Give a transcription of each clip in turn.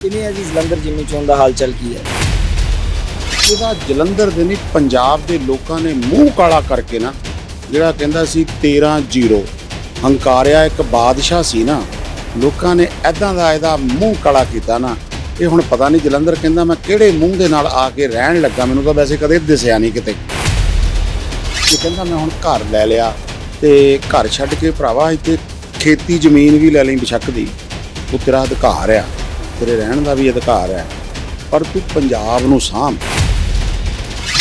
ਕਿਵੇਂ ਹੈ ਜੀ ਜਲੰਧਰ ਜਿਮਨੀ ਚੋਣ ਦਾ ਹਾਲ ਚਾਲ ਕੀ ਹੈ? ਇਹਦਾ ਜਲੰਧਰ ਦੇ ਨਹੀਂ, ਪੰਜਾਬ ਦੇ ਲੋਕਾਂ ਨੇ ਮੂੰਹ ਕਾਲਾ ਕਰਕੇ ਨਾ ਜਿਹੜਾ ਕਹਿੰਦਾ ਸੀ 13-0 ਹੰਕਾਰਿਆ ਇੱਕ ਬਾਦਸ਼ਾਹ ਸੀ ਨਾ, ਲੋਕਾਂ ਨੇ ਐਦਾਂ ਦਾ ਇਹਦਾ ਮੂੰਹ ਕਾਲਾ ਕੀਤਾ ਨਾ, ਇਹ ਹੁਣ ਪਤਾ ਨਹੀਂ ਜਲੰਧਰ ਕਹਿੰਦਾ ਮੈਂ ਕਿਹੜੇ ਮੂੰਹ ਦੇ ਨਾਲ ਆ ਕੇ ਰਹਿਣ ਲੱਗਾ, ਮੈਨੂੰ ਤਾਂ ਵੈਸੇ ਕਦੇ ਦਿਸਿਆ ਨਹੀਂ ਕਿਤੇ। ਇਹ ਕਹਿੰਦਾ ਮੈਂ ਹੁਣ ਘਰ ਲੈ ਲਿਆ ਤੇ ਘਰ ਛੱਡ ਕੇ ਭਰਾਵਾ ਇੱਥੇ ਖੇਤੀ ਜ਼ਮੀਨ ਵੀ ਲੈ ਲਈ ਬਿਸ਼ੱਕ ਦੀ, ਉਹ ਤੇਰਾ ਅਧਿਕਾਰ ਆ। ਤੇਰੇ ਰਹਿਣ ਦਾ ਵੀ ਅਧਿਕਾਰ ਹੈ, ਪਰ ਤੂੰ ਪੰਜਾਬ ਨੂੰ ਸਾਂਭ।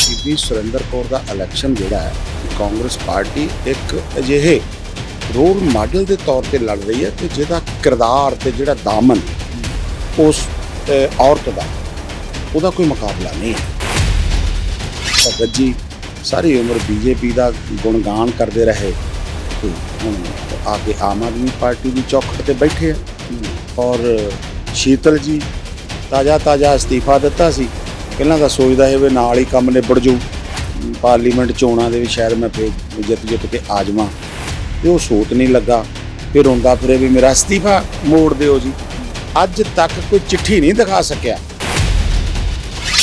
ਬੀਬੀ ਸੁਰਿੰਦਰ ਕੌਰ ਦਾ ਇਲੈਕਸ਼ਨ ਜਿਹੜਾ ਹੈ, ਕਾਂਗਰਸ ਪਾਰਟੀ ਇੱਕ ਅਜਿਹੇ ਰੋਲ ਮਾਡਲ ਦੇ ਤੌਰ ਤੇ ਲੜ ਰਹੀ ਹੈ ਕਿ ਜਿਹਦਾ ਕਿਰਦਾਰ ਤੇ ਜਿਹੜਾ ਦਾਮਨ ਉਸ ਔਰਤ ਦਾ, ਉਹਦਾ ਕੋਈ ਮੁਕਾਬਲਾ ਨਹੀਂ ਹੈ। ਭਗਤ ਜੀ, ਸਾਰੀ ਉਮਰ ਬੀਜੇਪੀ ਦਾ ਗੁਣਗਾਨ ਕਰਦੇ ਰਹੇ ਤੇ ਹੁਣ ਆ ਕੇ ਆਮ ਆਦਮੀ ਪਾਰਟੀ ਦੀ ਚੌਖਟ ਤੇ ਬੈਠੇ ਆ। ਔਰ ਸ਼ੀਤਲ ਜੀ, ਤਾਜ਼ਾ ਤਾਜ਼ਾ ਅਸਤੀਫਾ ਦਿੱਤਾ ਸੀ। ਪਹਿਲਾਂ ਤਾਂ ਸੋਚਦਾ ਸੀ ਵੀ ਨਾਲ ਹੀ ਕੰਮ ਨਿਬੜ ਜੂ। ਪਾਰਲੀਮੈਂਟ ਚੋਣਾਂ ਦੇ ਵੀ ਸ਼ਾਇਦ ਮੈਂ ਫੇਰ ਜਿੱਤ ਜਿੱਤ ਕੇ ਆ ਜਾਵਾਂ। ਤੇ ਉਹ ਸੋਚ ਨਹੀਂ ਲੱਗਾ। ਫਿਰ ਰੋਂਦਾ ਫਿਰੇ ਵੀ ਮੇਰਾ ਅਸਤੀਫਾ ਮੋੜ ਦਿਓ ਜੀ। ਅੱਜ ਤੱਕ ਕੋਈ ਚਿੱਠੀ ਨਹੀਂ ਦਿਖਾ ਸਕਿਆ।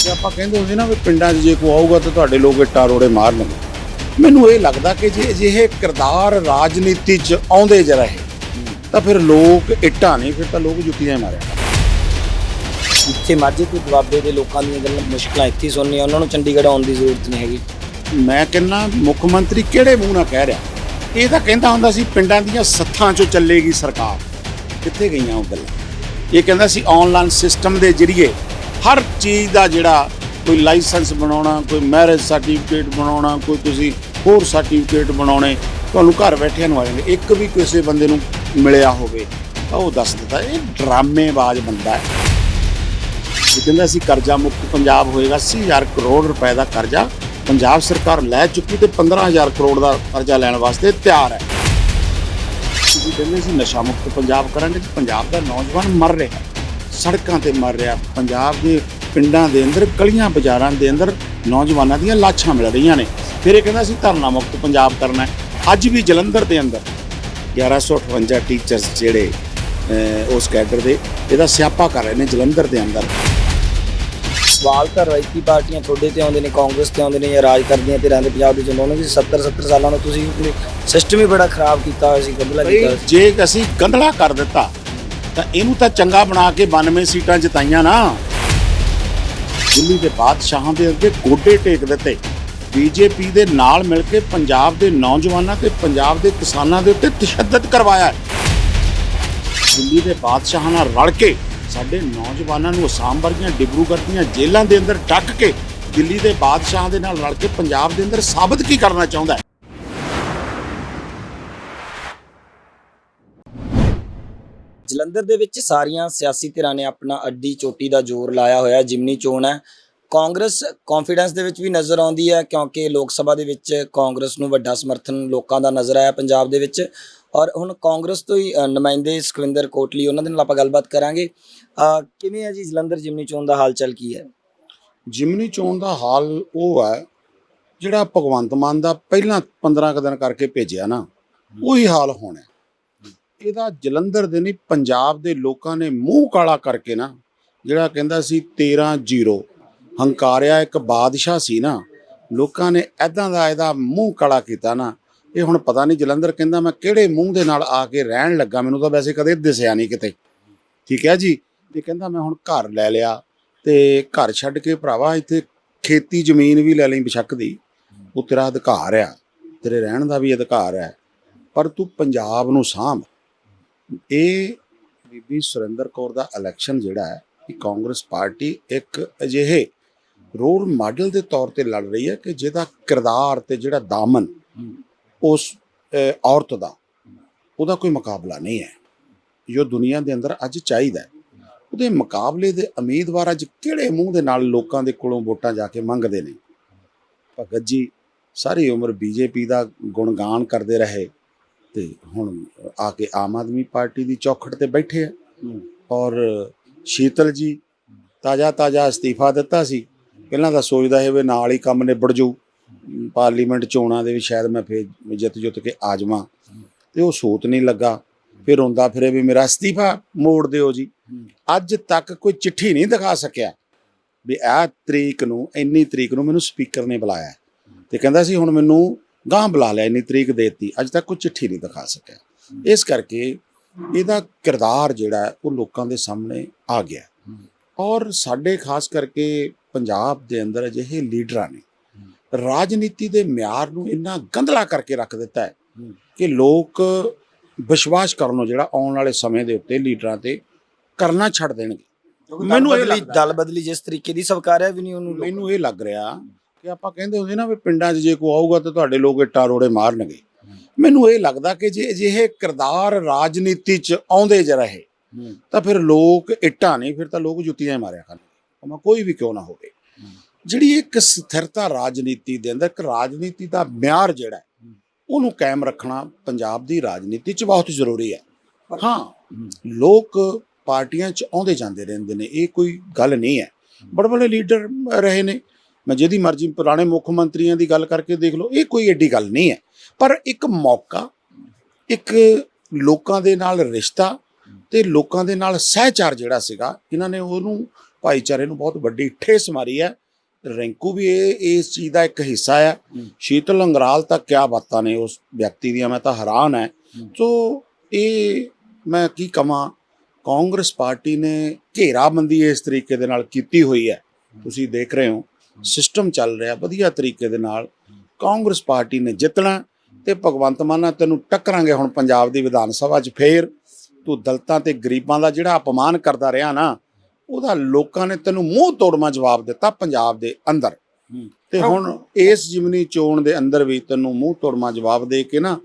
ਤੇ ਆਪਾਂ ਕਹਿੰਦੇ ਹੁੰਦੇ ਨਾ ਵੀ ਪਿੰਡਾਂ 'ਚ ਜੇ ਕੋਈ ਆਊਗਾ ਤਾਂ ਤੁਹਾਡੇ ਲੋਕ ਇੱਟਾਂ ਰੋੜੇ ਮਾਰਨਗੇ। ਮੈਨੂੰ ਇਹ ਲੱਗਦਾ ਕਿ ਜੇ ਅਜਿਹੇ ਕਿਰਦਾਰ ਰਾਜਨੀਤੀ 'ਚ ਆਉਂਦੇ ਜ ਰਹੇ, ਤਾਂ ਫਿਰ ਲੋਕ ਇੱਟਾਂ ਨਹੀਂ, ਫਿਰ ਤਾਂ ਲੋਕ ਜੁੱਤੀਆਂ ਹੀ ਮਾਰਿਆ। ਜਿੱਥੇ ਮਰਜ਼ੀ ਤੇ ਦੁਆਬੇ ਦੇ ਲੋਕਾਂ ਦੀਆਂ ਗੱਲਾਂ, ਮੁਸ਼ਕਲਾਂ ਇੱਥੇ ਹੀ ਸੁਣਨੀਆਂ, ਉਹਨਾਂ ਨੂੰ ਚੰਡੀਗੜ੍ਹ ਆਉਣ ਦੀ ਜ਼ਰੂਰਤ ਨਹੀਂ ਹੈਗੀ। ਮੈਂ ਕਹਿੰਨਾ ਮੁੱਖ ਮੰਤਰੀ ਕਿਹੜੇ ਮੂੰਹ ਨਾਲ ਕਹਿ ਰਿਹਾ? ਇਹ ਤਾਂ ਕਹਿੰਦਾ ਹੁੰਦਾ ਸੀ, ਪਿੰਡਾਂ ਦੀਆਂ ਸੱਥਾਂ 'ਚੋਂ ਚੱਲੇਗੀ ਸਰਕਾਰ। ਕਿੱਥੇ ਗਈਆਂ ਉਹ ਗੱਲਾਂ? ਇਹ ਕਹਿੰਦਾ ਸੀ ਆਨਲਾਈਨ ਸਿਸਟਮ ਦੇ ਜ਼ਰੀਏ ਹਰ ਚੀਜ਼ ਦਾ ਜਿਹੜਾ ਕੋਈ ਲਾਇਸੈਂਸ ਬਣਾਉਣਾ, ਕੋਈ ਮੈਰਿਜ ਸਰਟੀਫਿਕੇਟ ਬਣਾਉਣਾ, ਕੋਈ ਤੁਸੀਂ ਹੋਰ ਸਰਟੀਫਿਕੇਟ ਬਣਾਉਣੇ, ਤੁਹਾਨੂੰ ਘਰ ਬੈਠਿਆਂ ਨੂੰ ਆ ਜਾਂਦੇ। ਇੱਕ ਵੀ ਕਿਸੇ ਬੰਦੇ ਨੂੰ ਮਿਲਿਆ ਹੋਵੇ, ਤਾਂ ਉਹ ਦੱਸ ਦਿੱਤਾ ਇਹ ਡਰਾਮੇਬਾਜ਼ ਬੰਦਾ ਹੈ। ਇਹ ਕਹਿੰਦਾ ਸੀ ਕਰਜ਼ਾ ਮੁਕਤ ਪੰਜਾਬ ਹੋਏਗਾ 80000 ਕਰੋੜ ਰੁਪਏ ਦਾ ਕਰਜ਼ਾ ਪੰਜਾਬ ਸਰਕਾਰ ਲੈ ਚੁੱਕੀ ਤੇ 15000 ਕਰੋੜ ਦਾ ਕਰਜ਼ਾ ਲੈਣ ਵਾਸਤੇ ਤਿਆਰ ਹੈ। ਤੁਸੀਂ ਕਹਿੰਦੇ ਸੀ ਨਸ਼ਾ ਮੁਕਤ ਪੰਜਾਬ ਕਰਾਂਗੇ ਪੰਜਾਬ ਦਾ ਨੌਜਵਾਨ ਮਰ ਰਿਹਾ। ਸੜਕਾਂ ਤੇ ਮਰ ਰਿਹਾ। ਪੰਜਾਬ ਦੇ ਪਿੰਡਾਂ ਦੇ ਅੰਦਰ, ਗਲੀਆਂ ਬਾਜ਼ਾਰਾਂ ਦੇ ਅੰਦਰ ਨੌਜਵਾਨਾਂ ਦੀਆਂ ਲਾਸ਼ਾਂ ਮਿਲ ਰਹੀਆਂ ਨੇ। ਫਿਰ ਇਹ ਕਹਿੰਦਾ ਸੀ ਧਰਨਾ ਮੁਕਤ ਪੰਜਾਬ ਕਰਨਾ ਅੱਜ ਵੀ ਜਲੰਧਰ ਦੇ ਅੰਦਰ 1158 ਟੀਚਰਸ ਜਿਹੜੇ ਉਸ ਕੈਡਰ ਦੇ ਇਹਦਾ ਸਿਆਪਾ ਕਰ ਰਹੇ ਨੇ ਜਲੰਧਰ ਦੇ ਅੰਦਰ ਸਵਾਲ ਤਾਂ ਰਵਾਇਤੀ ਪਾਰਟੀਆਂ ਤੁਹਾਡੇ ਤੇ ਆਉਂਦੇ ਨੇ ਕਾਂਗਰਸ ਤੇ ਆਉਂਦੇ ਨੇ ਜਾਂ ਰਾਜ ਕਰਦੀਆਂ ਤੇ ਰਹਿੰਦੇ ਪੰਜਾਬ ਦੇ ਚ ਉਹਨਾਂ ਦੀ 70 70 ਸਾਲਾਂ ਨੂੰ ਤੁਸੀਂ ਸਿਸਟਮ ਹੀ ਬੜਾ ਖਰਾਬ ਕੀਤਾ ਹੋਇਆ ਸੀ ਗੰਦਲਾ ਕੀਤਾ। ਜੇ ਅਸੀਂ ਗੰਧਲਾ ਕਰ ਦਿੱਤਾ ਤਾਂ ਇਹਨੂੰ ਤਾਂ ਚੰਗਾ ਬਣਾ ਕੇ 92 ਸੀਟਾਂ ਜਿਤਾਈਆਂ ਨਾ ਦਿੱਲੀ ਦੇ ਬਾਦਸ਼ਾਹਾਂ ਦੇ ਅੱਗੇ ਗੋਡੇ ਟੇਕ ਦਿੱਤੇ ਬੀਜੇਪੀ ਦੇ ਨਾਲ ਮਿਲ ਕੇ ਪੰਜਾਬ ਦੇ ਨੌਜਵਾਨਾਂ ਤੇ ਪੰਜਾਬ ਦੇ ਕਿਸਾਨਾਂ ਦੇ ਉੱਤੇ ਤਸ਼ੱਦਦ ਕਰਵਾਇਆ ਹੈ। ਦਿੱਲੀ ਦੇ ਬਾਦਸ਼ਾਹਾਂ ਨਾਲ ਰਲ ਕੇ ਸਾਡੇ ਨੌਜਵਾਨਾਂ ਨੂੰ ਅਸਾਮ ਵਰਗੀਆਂ ਡਿਬਰੂਗੜ੍ਹ ਦੀਆਂ ਜੇਲ੍ਹਾਂ ਦੇ ਅੰਦਰ ਟੱਕ ਕੇ ਦਿੱਲੀ ਦੇ ਬਾਦਸ਼ਾਹਾਂ ਦੇ ਨਾਲ ਰਲ ਕੇ ਪੰਜਾਬ ਦੇ ਅੰਦਰ ਸਾਬਤ ਕੀ ਕਰਨਾ ਚਾਹੁੰਦਾ ਹੈ? ਜਲੰਧਰ ਦੇ ਵਿੱਚ ਸਾਰੀਆਂ ਸਿਆਸੀ ਧਿਰਾਂ ਨੇ ਆਪਣਾ ਅੱਡੀ ਚੋਟੀ ਦਾ ਜ਼ੋਰ ਲਾਇਆ ਹੋਇਆ, ਜਿਮਨੀ ਚੋਣ ਹੈ। ਕਾਂਗਰਸ ਕੌਨਫੀਡੈਂਸ ਦੇ ਵਿੱਚ ਵੀ ਨਜ਼ਰ ਆਉਂਦੀ ਹੈ, ਕਿਉਂਕਿ ਲੋਕ ਸਭਾ ਦੇ ਵਿੱਚ ਕਾਂਗਰਸ ਨੂੰ ਵੱਡਾ ਸਮਰਥਨ ਲੋਕਾਂ ਦਾ ਨਜ਼ਰ ਆਇਆ ਪੰਜਾਬ ਦੇ ਵਿੱਚ। ਔਰ ਹੁਣ ਕਾਂਗਰਸ ਤੋਂ ਹੀ ਅ, ਨੁਮਾਇੰਦੇ ਸੁਖਵਿੰਦਰ ਕੋਟਲੀ ਉਹਨਾਂ ਦੇ ਨਾਲ ਆਪਾਂ ਗੱਲਬਾਤ ਕਰਾਂਗੇ। ਅ, ਕਿਵੇਂ ਹੈ ਜੀ ਜਲੰਧਰ ਜਿਮਨੀ ਚੋਣ ਦਾ ਹਾਲ ਚਾਲ ਕੀ ਹੈ? ਜਿਮਨੀ ਚੋਣ ਦਾ ਹਾਲ ਉਹ ਹੈ ਜਿਹੜਾ ਭਗਵੰਤ ਮਾਨ ਦਾ ਪਹਿਲਾਂ 15 ਕੁ ਦਿਨ ਕਰਕੇ ਭੇਜਿਆ ਨਾ ਉਹੀ ਹਾਲ ਹੋਣਾ ਇਹਦਾ ਜਲੰਧਰ ਦੇ ਨਹੀਂ ਪੰਜਾਬ ਦੇ ਲੋਕਾਂ ਨੇ ਮੂੰਹ ਕਾਲਾ ਕਰਕੇ ਨਾ ਜਿਹੜਾ ਕਹਿੰਦਾ ਸੀ 13-0 ਹੰਕਾਰਿਆ ਇੱਕ ਬਾਦਸ਼ਾਹ ਸੀ ਨਾ ਲੋਕਾਂ ਨੇ ਐਦਾਂ ਦਾ ਇਹਦਾ ਮੂੰਹ ਕਾਲਾ ਕੀਤਾ ਨਾ ਇਹ ਹੁਣ ਪਤਾ ਨਹੀਂ ਜਲੰਧਰ ਕਹਿੰਦਾ ਮੈਂ ਕਿਹੜੇ ਮੂੰਹ ਦੇ ਨਾਲ ਆ ਕੇ ਰਹਿਣ ਲੱਗਾ, ਮੈਨੂੰ ਤਾਂ ਵੈਸੇ ਕਦੇ ਦਿਸਿਆ ਨਹੀਂ ਕਿਤੇ। ਠੀਕ ਹੈ ਜੀ? ਇਹ ਕਹਿੰਦਾ ਮੈਂ ਹੁਣ ਘਰ ਲੈ ਲਿਆ ਤੇ ਘਰ ਛੱਡ ਕੇ ਭਰਾਵਾ ਇੱਥੇ ਖੇਤੀ ਜ਼ਮੀਨ ਵੀ ਲੈ ਲਈ ਬਿਸ਼ੱਕ ਦੀ। ਉਹ ਤੇਰਾ ਅਧਿਕਾਰ ਆ, ਤੇਰੇ ਰਹਿਣ ਦਾ ਵੀ ਅਧਿਕਾਰ ਹੈ ਪਰ ਤੂੰ ਪੰਜਾਬ ਨੂੰ ਸਾਂਭ। ਇਹ ਬੀਬੀ ਸੁਰਿੰਦਰ ਕੌਰ ਦਾ ਇਲੈਕਸ਼ਨ ਜਿਹੜਾ ਹੈ, ਇਹ ਕਾਂਗਰਸ ਪਾਰਟੀ ਇੱਕ ਅਜਿਹੇ ਰੋਲ ਮਾਡਲ ਦੇ ਤੌਰ ਤੇ ਲੜ ਰਹੀ ਹੈ ਕਿ ਜਿਹਦਾ ਕਿਰਦਾਰ ਤੇ ਜਿਹੜਾ ਦਾਮਨ ਉਸ ਔਰਤ ਦਾ, ਉਹਦਾ ਕੋਈ ਮੁਕਾਬਲਾ ਨਹੀਂ ਹੈ। ਜੋ ਦੁਨੀਆ ਦੇ ਅੰਦਰ ਅੱਜ ਚਾਹੀਦਾ ਹੈ, ਉਹਦੇ ਮੁਕਾਬਲੇ ਦੇ ਉਮੀਦਵਾਰ ਅੱਜ ਕਿਹੜੇ ਮੂੰਹ ਦੇ ਨਾਲ ਲੋਕਾਂ ਦੇ ਕੋਲੋਂ ਵੋਟਾਂ ਜਾ ਕੇ ਮੰਗਦੇ ਨੇ? ਭਗਤ ਜੀ, ਸਾਰੀ ਉਮਰ ਬੀਜੇਪੀ ਦਾ ਗੁਣਗਾਨ ਕਰਦੇ ਰਹੇ ਤੇ ਹੁਣ ਆ ਕੇ ਆਮ ਆਦਮੀ ਪਾਰਟੀ ਦੀ ਚੌਖਟ ਤੇ ਬੈਠੇ ਆ। ਔਰ ਸ਼ੀਤਲ ਜੀ ਤਾਜ਼ਾ ਤਾਜ਼ਾ ਅਸਤੀਫਾ ਦਿੱਤਾ ਸੀ। ਪਹਿਲਾਂ ਤਾਂ ਸੋਚਦਾ ਹੈ ਵੀ ਨਾਲ ਹੀ ਕੰਮ ਨਿਬੜ ਜਾਊ। ਪਾਰਲੀਮੈਂਟ ਚੋਣਾਂ ਦੇ ਵੀ ਸ਼ਾਇਦ ਮੈਂ ਫੇਰ ਜਿੱਤ ਜੁੱਤ ਕੇ ਆ ਜਾਵਾਂ। ਤੇ ਉਹ ਸੋਤ ਨਹੀਂ ਲੱਗਾ। ਫਿਰ ਹੁੰਦਾ ਫਿਰੇ ਵੀ ਮੇਰਾ ਅਸਤੀਫਾ ਮੋੜ ਦਿਓ ਜੀ। ਅੱਜ ਤੱਕ ਕੋਈ ਚਿੱਠੀ ਨਹੀਂ ਦਿਖਾ ਸਕਿਆ ਵੀ ਇਹ ਤਰੀਕ ਨੂੰ, ਇੰਨੀ ਤਰੀਕ ਨੂੰ ਮੈਨੂੰ ਸਪੀਕਰ ਨੇ ਬੁਲਾਇਆ। ਤੇ ਕਹਿੰਦਾ ਸੀ ਹੁਣ ਮੈਨੂੰ ਗਾਂ ਬੁਲਾ ਲਿਆ, ਇੰਨੀ ਤਰੀਕ ਦੇਤੀ। ਅੱਜ ਤੱਕ ਕੋਈ ਚਿੱਠੀ ਨਹੀਂ ਦਿਖਾ ਸਕਿਆ। ਇਸ ਕਰਕੇ ਇਹਦਾ ਕਿਰਦਾਰ ਜਿਹੜਾ ਉਹ ਲੋਕਾਂ ਦੇ ਸਾਹਮਣੇ ਆ ਗਿਆ। ਔਰ ਸਾਡੇ ਖਾਸ ਕਰਕੇ ਪੰਜਾਬ ਦੇ ਅੰਦਰ ਅਜਿਹੇ ਲੀਡਰਾਂ ਨੇ ਰਾਜਨੀਤੀ ਦੇ ਮਿਆਰ ਨੂੰ ਇੰਨਾ ਗੰਧਲਾ ਕਰਕੇ ਰੱਖ ਦਿੱਤਾ ਹੈ ਕਿ ਲੋਕ ਵਿਸ਼ਵਾਸ ਕਰਨੋਂ ਜਿਹੜਾ ਆਉਣ ਵਾਲੇ ਸਮੇਂ ਦੇ ਉੱਤੇ ਲੀਡਰਾਂ ਤੇ ਕਰਨਾ ਛੱਡ ਦੇਣਗੇ। ਮੈਨੂੰ ਇਹ ਦਲ ਬਦਲੀ ਜਿਸ ਤਰੀਕੇ ਦੀ ਸਵਕਾਰਿਆ ਵੀ ਨਹੀਂ ਉਹਨੂੰ ਮੈਨੂੰ ਇਹ ਲੱਗ ਰਿਹਾ ਕਿ ਆਪਾਂ ਕਹਿੰਦੇ ਹੁੰਦੇ ਨਾ ਵੀ ਪਿੰਡਾਂ 'ਚ ਜੇ ਕੋਈ ਆਊਗਾ ਤਾਂ ਤੁਹਾਡੇ ਲੋਕ ਇੱਟਾਂ ਰੋੜੇ ਮਾਰਨਗੇ। ਮੈਨੂੰ ਇਹ ਲੱਗਦਾ ਕਿ ਜੇ ਅਜਿਹੇ ਕਿਰਦਾਰ ਰਾਜਨੀਤੀ 'ਚ ਆਉਂਦੇ ਜ ਰਹੇ। ਤਾਂ ਫਿਰ ਲੋਕ ਇੱਟਾਂ ਨਹੀਂ ਫਿਰ ਤਾਂ ਲੋਕ ਜੁੱਤੀਆਂ ਮਾਰਿਆ ਕਰਨਗੇ। ਕੋਈ ਵੀ ਕਿਉਂ ਨਾ ਹੋਵੇ। ਜਿਹੜੀ ਇੱਕ ਸਥਿਰਤਾ ਰਾਜਨੀਤੀ ਦੇ ਅੰਦਰ, ਇੱਕ ਰਾਜਨੀਤੀ ਦਾ ਮਿਆਰ ਜਿਹੜਾ ਉਹਨੂੰ ਕਾਇਮ ਰੱਖਣਾ ਪੰਜਾਬ ਦੀ ਰਾਜਨੀਤੀ 'ਚ ਬਹੁਤ ਜ਼ਰੂਰੀ ਹੈ। ਹਾਂ, ਲੋਕ ਪਾਰਟੀਆਂ 'ਚ ਆਉਂਦੇ ਜਾਂਦੇ ਰਹਿੰਦੇ ਨੇ, ਇਹ ਕੋਈ ਗੱਲ ਨਹੀਂ ਹੈ। ਬੜੇ ਬੜੇ ਲੀਡਰ ਰਹੇ ਨੇ, ਮੈਂ ਜਿਹਦੀ ਮਰਜ਼ੀ ਪੁਰਾਣੇ ਮੁੱਖ ਮੰਤਰੀਆਂ ਦੀ ਗੱਲ ਕਰਕੇ ਦੇਖ ਲਓ, ਇਹ ਕੋਈ ਐਡੀ ਗੱਲ ਨਹੀਂ ਹੈ। ਪਰ ਇੱਕ ਮੌਕਾ, ਇੱਕ ਲੋਕਾਂ ਦੇ ਨਾਲ ਰਿਸ਼ਤਾ ਤੇ ਲੋਕਾਂ ਦੇ ਨਾਲ ਸਹਿਚਾਰ ਜਿਹੜਾ ਸੀਗਾ, ਇਹਨਾਂ ਨੇ ਉਹਨੂੰ ਭਾਈਚਾਰੇ ਨੂੰ ਬਹੁਤ ਵੱਡੀ ਠੇਸ ਮਾਰੀ ਹੈ। ਰਿੰਕੂ ਵੀ ਇਹ ਇਸ ਚੀਜ਼ ਦਾ ਇੱਕ ਹਿੱਸਾ ਹੈ। ਸ਼ੀਤਲ ਅੰਗਰਾਲ ਤਾਂ ਕਿਆ ਬਾਤਾਂ ਨੇ ਉਸ ਵਿਅਕਤੀ ਦੀਆਂ ਮੈਂ ਤਾਂ ਹੈਰਾਨ ਹੈ। ਸੋ ਇਹ ਮੈਂ ਕੀ ਕਵਾਂ ਕਾਂਗਰਸ ਪਾਰਟੀ ਨੇ ਘੇਰਾਬੰਦੀ ਇਸ ਤਰੀਕੇ ਦੇ ਨਾਲ ਕੀਤੀ ਹੋਈ ਹੈ। ਤੁਸੀਂ ਦੇਖ ਰਹੇ ਹੋ ਸਿਸਟਮ ਚੱਲ ਰਿਹਾ ਵਧੀਆ ਤਰੀਕੇ ਦੇ ਨਾਲ। ਕਾਂਗਰਸ ਪਾਰਟੀ ਨੇ ਜਿੱਤਣਾ ਤੇ ਭਗਵੰਤ ਮਾਨਾ ਤੈਨੂੰ ਟੱਕਰਾਂਗੇ ਹੁਣ ਪੰਜਾਬ ਦੀ ਵਿਧਾਨ ਸਭਾ 'ਚ ਫੇਰ। ਤੂੰ ਦਲਤਾਂ ਤੇ ਗਰੀਬਾਂ ਦਾ ਜਿਹੜਾ ਅਪਮਾਨ ਕਰਦਾ ਰਿਹਾ ਨਾ ਉਹਦਾ ਲੋਕਾਂ ਨੇ ਤੈਨੂੰ ਮੂੰਹ ਤੋੜਮਾ ਜਵਾਬ ਦਿੱਤਾ ਪੰਜਾਬ ਦੇ ਅੰਦਰ। ਤੇ ਹੁਣ ਇਸ ਜਿਮਨੀ ਚੋਣ ਦੇ ਅੰਦਰ ਵੀ ਤੈਨੂੰ ਮੂੰਹ ਤੋੜਮਾ ਜਵਾਬ ਦੇ ਕੇ ਨਾ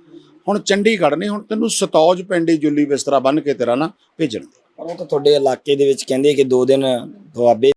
ਹੁਣ ਚੰਡੀਗੜ੍ਹ ਨੇ ਹੁਣ ਤੈਨੂੰ ਸਤੌਜ ਪਿੰਡੀ ਜੁੱਲੀ ਬਿਸਤਰਾ ਬੰਨ ਕੇ ਤੇਰਾ ਨਾ ਭੇਜਣਗੇ ਪਰ ਉਹ ਤਾਂ ਤੁਹਾਡੇ ਇਲਾਕੇ ਦੇ ਵਿੱਚ ਕਹਿੰਦੇ ਕਿ ਦੋ ਦਿਨ ਦੁਆਬੇ